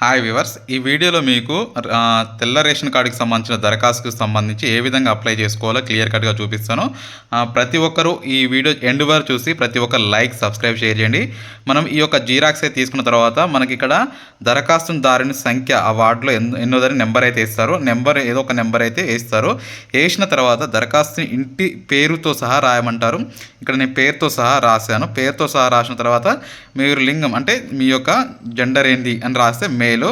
Hi viewers ఈ వీడియోలో మీకు తెల్ల రేషన్ కార్డుకి సంబంధించిన దరఖాస్తుకు సంబంధించి ఏ విధంగా అప్లై చేసుకోవాలో క్లియర్ కట్గా చూపిస్తాను. ప్రతి ఒక్కరూ ఈ వీడియో ఎండ్ వరకు చూసి ప్రతి ఒక్కరు లైక్ సబ్స్క్రైబ్ షేర్ చేయండి. మనం ఈ యొక్క జీరాక్స్ అయితే తీసుకున్న తర్వాత మనకి ఇక్కడ దరఖాస్తుదారుని సంఖ్య ఆ వార్డులో ఎన్నో ఎన్నోదని నెంబర్ అయితే ఇస్తారు. నెంబర్ ఏదో ఒక నెంబర్ అయితే వేస్తారు వేసిన తర్వాత దరఖాస్తుని ఇంటి పేరుతో సహా రాయమంటారు. ఇక్కడ నేను పేరుతో సహా రాశాను. పేరుతో సహా రాసిన తర్వాత మీరు లింగం అంటే మీ యొక్క జెండర్ ఏంది అని రాస్తే మేలు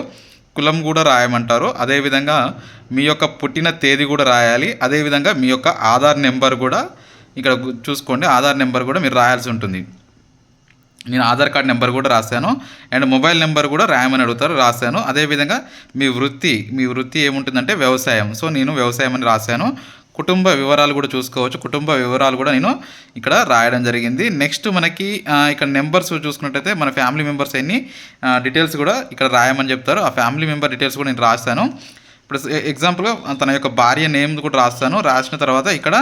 కులం కూడా రాయమంటారు. అదేవిధంగా మీ యొక్క పుట్టిన తేదీ కూడా రాయాలి. అదేవిధంగా మీ యొక్క ఆధార్ నెంబర్ కూడా ఇక్కడ చూసుకోండి. ఆధార్ నెంబర్ కూడా మీరు రాయాల్సి ఉంటుంది. నేను ఆధార్ కార్డ్ నెంబర్ కూడా రాశాను. అండ్ మొబైల్ నెంబర్ కూడా రాయమని అడుగుతారు రాశాను. అదేవిధంగా మీ వృత్తి మీ వృత్తి ఏముంటుందంటే వ్యవసాయం. సో నేను వ్యవసాయం అని రాశాను. కుటుంబ వివరాలు కూడా చూసుకోవచ్చు. కుటుంబ వివరాలు కూడా నేను ఇక్కడ రాయడం జరిగింది. నెక్స్ట్ మనకి ఇక్కడ నెంబర్స్ చూసుకున్నట్టయితే మన ఫ్యామిలీ మెంబర్స్ అన్ని డీటెయిల్స్ కూడా ఇక్కడ రాయమని చెప్తారు. ఆ ఫ్యామిలీ మెంబర్ డీటెయిల్స్ కూడా నేను రాస్తాను. ఇప్పుడు ఎగ్జాంపుల్గా తన యొక్క భార్య నేమ్ కూడా రాస్తాను. రాసిన తర్వాత ఇక్కడ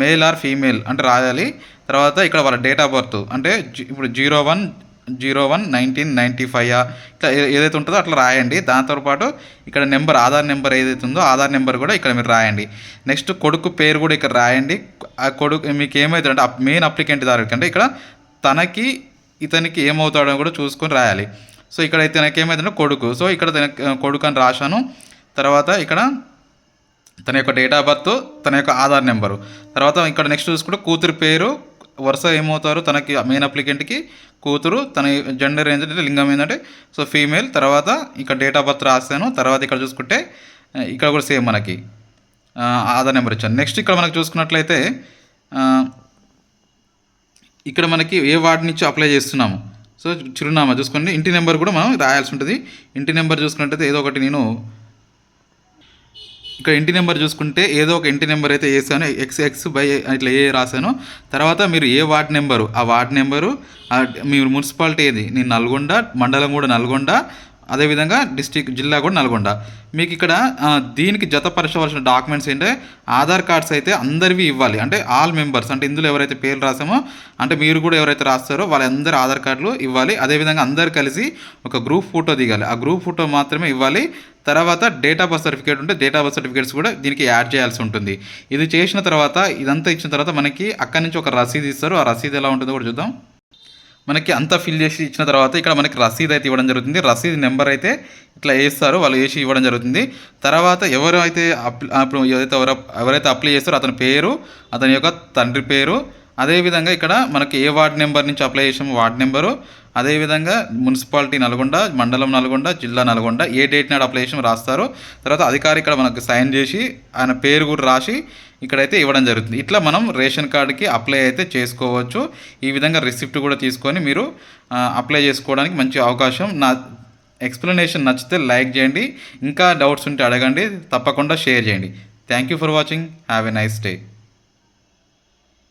మేల్ ఆర్ ఫీమేల్ అంటే రాయాలి. తర్వాత ఇక్కడ వాళ్ళ డేట్ ఆఫ్ బర్త్ అంటే ఇప్పుడు zero one zero one nineteen ninety five ఇట్లా ఏదైతే ఉంటుందో అట్లా రాయండి. దాంతో పాటు ఇక్కడ నెంబర్ ఆధార్ నెంబర్ ఏదైతే ఉందో ఆధార్ నెంబర్ కూడా ఇక్కడ మీరు రాయండి. నెక్స్ట్ కొడుకు పేరు కూడా ఇక్కడ రాయండి. ఆ కొడుకు మీకు ఏమవుతుందంటే మెయిన్ అప్లికెంట్ దారికి అంటే ఇక్కడ తనకి ఇతనికి ఏమవుతాడో కూడా చూసుకొని రాయాలి. సో ఇక్కడ తనకి ఏమవుతుందంటే కొడుకు. సో ఇక్కడ తన కొడుకు అని రాశాను. తర్వాత ఇక్కడ తన యొక్క డేట్ ఆఫ్ బర్త్ తన యొక్క ఆధార్ నెంబరు. తర్వాత ఇక్కడ నెక్స్ట్ చూసుకుంటే కూతురు పేరు వరుస ఏమవుతారు? తనకి మెయిన్ అప్లికెంట్కి కూతురు తన జెండర్ ఏంటంటే లింగం ఏంటంటే సో ఫీమేల్ తర్వాత ఇక్కడ డేట్ ఆఫ్ బర్త్ రాశాను తర్వాత ఇక్కడ చూసుకుంటే ఇక్కడ కూడా సేమ్ మనకి. ఆధార్ నెంబర్ ఇచ్చాను. నెక్స్ట్ ఇక్కడ మనకు చూసుకున్నట్లయితే ఇక్కడ మనకి ఏ వార్డు నుంచి అప్లై చేస్తున్నాము? సో చిరునామా చూసుకోండి. ఇంటి నెంబర్ కూడా మనం రాయాల్సి ఉంటుంది. ఇంటి నెంబర్ చూసుకున్నట్టయితే ఏదో ఒకటి నేను ఇక్కడ ఇంటి నెంబర్ చూసుకుంటే ఏదో ఒక ఇంటి నెంబర్ అయితే వేసాను ఎక్స్ ఎక్స్ బై ఇట్లా ఏ రాశాను తర్వాత మీరు ఏ వార్డ్ నెంబరు? ఆ వార్డ్ నెంబరు మీ మున్సిపాలిటీ ఏది? నేను నల్గొండ మండలం కూడా నల్గొండ అదేవిధంగా డిస్టిక్ జిల్లా కూడా నల్గొండ. మీకు ఇక్కడ దీనికి జతపరచవలసిన డాక్యుమెంట్స్ ఏంటంటే ఆధార్ కార్డ్స్ అయితే అందరివి ఇవ్వాలి. అంటే ఆల్ మెంబర్స్ అంటే ఇందులో ఎవరైతే పేర్లు రాసామో అంటే మీరు కూడా ఎవరైతే రాస్తారో వాళ్ళందరూ ఆధార్ కార్డులు ఇవ్వాలి. అదేవిధంగా అందరు కలిసి ఒక గ్రూప్ ఫోటో దిగాలి. ఆ గ్రూప్ ఫోటో మాత్రమే ఇవ్వాలి. తర్వాత డేట్ ఆఫ్ బర్త్ సర్టిఫికేట్ ఉంటే డేట్ ఆఫ్ బర్త్ సర్టిఫికేట్స్ కూడా దీనికి యాడ్ చేయాల్సి ఉంటుంది. ఇది చేసిన తర్వాత ఇదంతా ఇచ్చిన తర్వాత మనకి అక్కడి నుంచి ఒక రసీదు ఇస్తారు. ఆ రసీదు ఎలా ఉంటుందో కూడా చూద్దాం. మనకి అంతా ఫిల్ చేసి ఇచ్చిన తర్వాత ఇక్కడ మనకి రసీదు అయితే ఇవ్వడం జరుగుతుంది. రసీదు నెంబర్ అయితే ఇట్లా వేస్తారు వాళ్ళు వేసి ఇవ్వడం జరుగుతుంది. తర్వాత ఎవరు అయితే అప్పుడు ఎవరైతే ఎవరు ఎవరైతే అప్లై చేస్తారో అతని పేరు అతని యొక్క తండ్రి పేరు అదేవిధంగా ఇక్కడ మనకి ఏ వార్డ్ నెంబర్ నుంచి అప్లై చేసాము వార్డ్ నెంబరు అదేవిధంగా మున్సిపాలిటీ నల్గొండ మండలం నల్గొండ జిల్లా నల్గొండ ఏ డేట్ నాడు అప్లై చేసాము రాస్తారు. తర్వాత అధికారి ఇక్కడ మనకు సైన్ చేసి ఆయన పేరు కూడా రాసి ఇక్కడైతే ఇవ్వడం జరుగుతుంది. ఇట్లా మనం రేషన్ కార్డుకి అప్లై అయితే చేసుకోవచ్చు. ఈ విధంగా రిసిప్ట్ కూడా తీసుకొని మీరు అప్లై చేసుకోవడానికి మంచి అవకాశం. నా ఎక్స్ప్లెనేషన్ నచ్చితే లైక్ చేయండి. ఇంకా డౌట్స్ ఉంటే అడగండి. తప్పకుండా షేర్ చేయండి. Thank you for watching have a nice day